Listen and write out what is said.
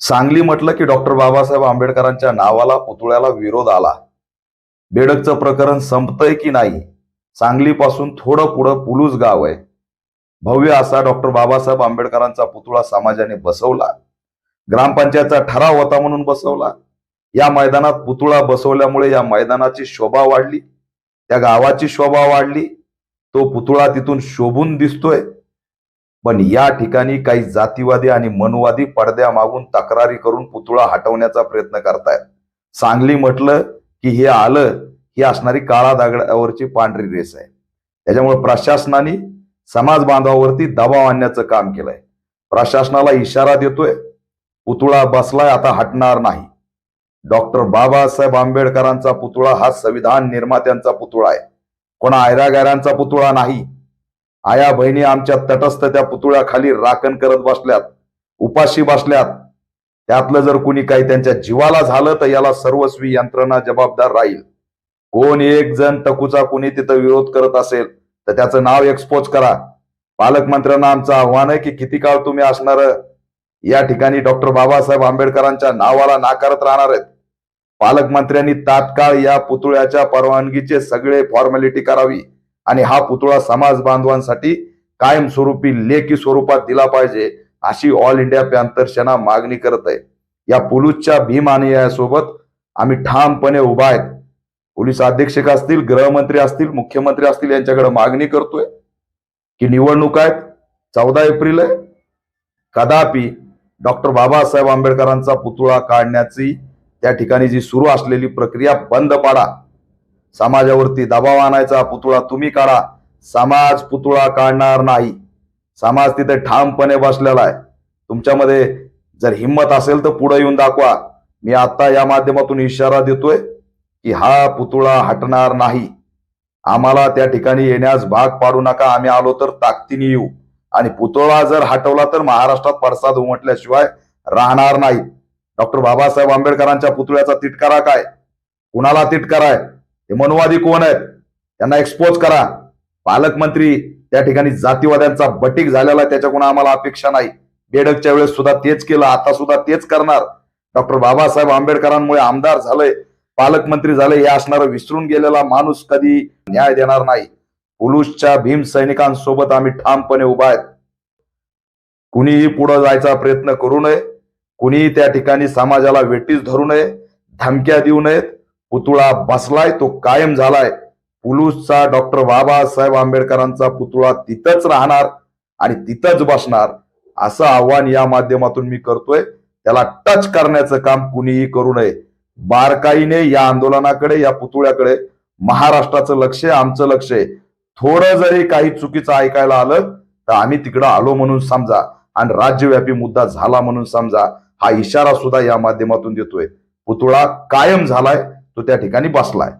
सांगली म्हटलं की डॉक्टर बाबासाहेब आंबेडकरांच्या नावाला पुतळ्याला विरोध आला. बेडकचं प्रकरण संपतंय की नाही? सांगलीपासून थोडं पुढं पुलूस गाव आहे. भव्य असा डॉक्टर बाबासाहेब आंबेडकरांचा पुतळा समाजाने बसवला. ग्रामपंचायतचा ठराव होता म्हणून बसवला. या मैदानात पुतळा बसवल्यामुळे या मैदानाची शोभा वाढली. त्या गावाची शोभा वाढली. तो पुतळा तिथून शोभून दिसतोय. पण या ठिकाणी काही जातीवादी आणि मनवादी पडद्या मागून तक्रारी करून पुतळा हटवण्याचा प्रयत्न करतायत. सांगली म्हटलं की हे आलं ही असणारी काळा दगडावरची पांढरी रेस आहे. त्याच्यामुळे प्रशासनाने समाज बांधवावरती दबाव आणण्याचं काम केलंय. प्रशासनाला इशारा देतोय पुतळा बसलाय आता हटणार नाही. डॉक्टर बाबासाहेब आंबेडकरांचा पुतळा हा संविधान निर्मात्यांचा पुतळा आहे. कोणा आयरागायरांचा पुतळा नाही. आया बहिणी आमच्या तटस्थ त्या पुतळ्याखाली राखण करत बसल्यात उपाशी बसल्यात. त्यातलं जर कुणी काही त्यांच्या जीवाला झालं तर याला सर्वस्वी यंत्रणा जबाबदार राहील. कोण एक जण टकूचा कुणी तिथं विरोध करत असेल तर त्याचं नाव एक्सपोज करा. पालकमंत्र्यांना आमचं आव्हान आहे की किती काळ तुम्ही असणार? या ठिकाणी डॉक्टर बाबासाहेब आंबेडकरांच्या नावाला नाकारत राहणार आहेत. पालकमंत्र्यांनी तात्काळ या पुतळ्याच्या परवानगीचे सगळे फॉर्मॅलिटी करावी. आणि हा पुतळा समाज बांधवांसाठी कायमस्वरूपी लेखी स्वरूपात दिला पाहिजे अशी ऑल इंडिया पॅन्थर सेना मागणी करत आहे. या पुलूसच्या भीम अनुयायासोबत आम्ही ठामपणे उभा आहेत. पोलीस अधीक्षक असतील गृहमंत्री असतील मुख्यमंत्री असतील यांच्याकडे मागणी करतोय की निवडणूक आहेत चौदा एप्रिल आहे. कदापि डॉक्टर बाबासाहेब आंबेडकरांचा पुतळा काढण्याची त्या ठिकाणी जी सुरू असलेली प्रक्रिया बंद पाडा. समाजावरती दबाव आणायचा पुतळा तुम्ही काढा. समाज पुतळा काढणार नाही. समाज तिथे ठामपणे बसलेला आहे. तुमच्यामध्ये जर हिंमत असेल तर पुढे येऊन दाखवा. मी आता या माध्यमातून इशारा देतोय की हा पुतळा हटणार नाही. आम्हाला त्या ठिकाणी येण्यास भाग पाडू नका. आम्ही आलो तर ताकदीने येऊ. आणि पुतळा जर हटवला तर महाराष्ट्रात पडसाद उमटल्याशिवाय राहणार नाही. डॉक्टर बाबासाहेब आंबेडकरांच्या पुतळ्याचा तिटकारा काय? कुणाला तिटकारा हे ते कोण आहेत? त्यांना एक्सपोज करा. पालकमंत्री त्या ठिकाणी जातीवाद्यांचा बटीक झालेला त्याच्याकडून आम्हाला अपेक्षा नाही. बेडकच्या वेळेस सुद्धा तेच केलं आता सुद्धा तेच करणार. डॉक्टर बाबासाहेब आंबेडकरांमुळे आमदार झालंय पालकमंत्री झाले हे असणारं विसरून गेलेला माणूस कधी न्याय देणार नाही. पुलूसच्या भीम सैनिकांसोबत आम्ही ठामपणे उभा आहेत. कुणीही पुढे जायचा प्रयत्न करू नये. कुणीही त्या ठिकाणी समाजाला वेटीस धरू नये. धमक्या देऊ नयेत. पुतळा बसलाय तो कायम झालाय. पुलूसचा डॉक्टर बाबासाहेब आंबेडकरांचा पुतळा तिथंच राहणार आणि तिथंच बसणार असं आव्हान या माध्यमातून मी करतोय. त्याला टच करण्याचं काम कुणीही करू नये. बारकाईने या आंदोलनाकडे या पुतळ्याकडे महाराष्ट्राचं लक्ष आहे आमचं लक्ष आहे. थोडं जरी काही चुकीचं ऐकायला आलं तर आम्ही तिकडं आलो म्हणून समजा आणि राज्यव्यापी मुद्दा झाला म्हणून समजा हा इशारा सुद्धा या माध्यमातून देतोय. पुतळा कायम झालाय तो त्या ठिकाणी बसलाय.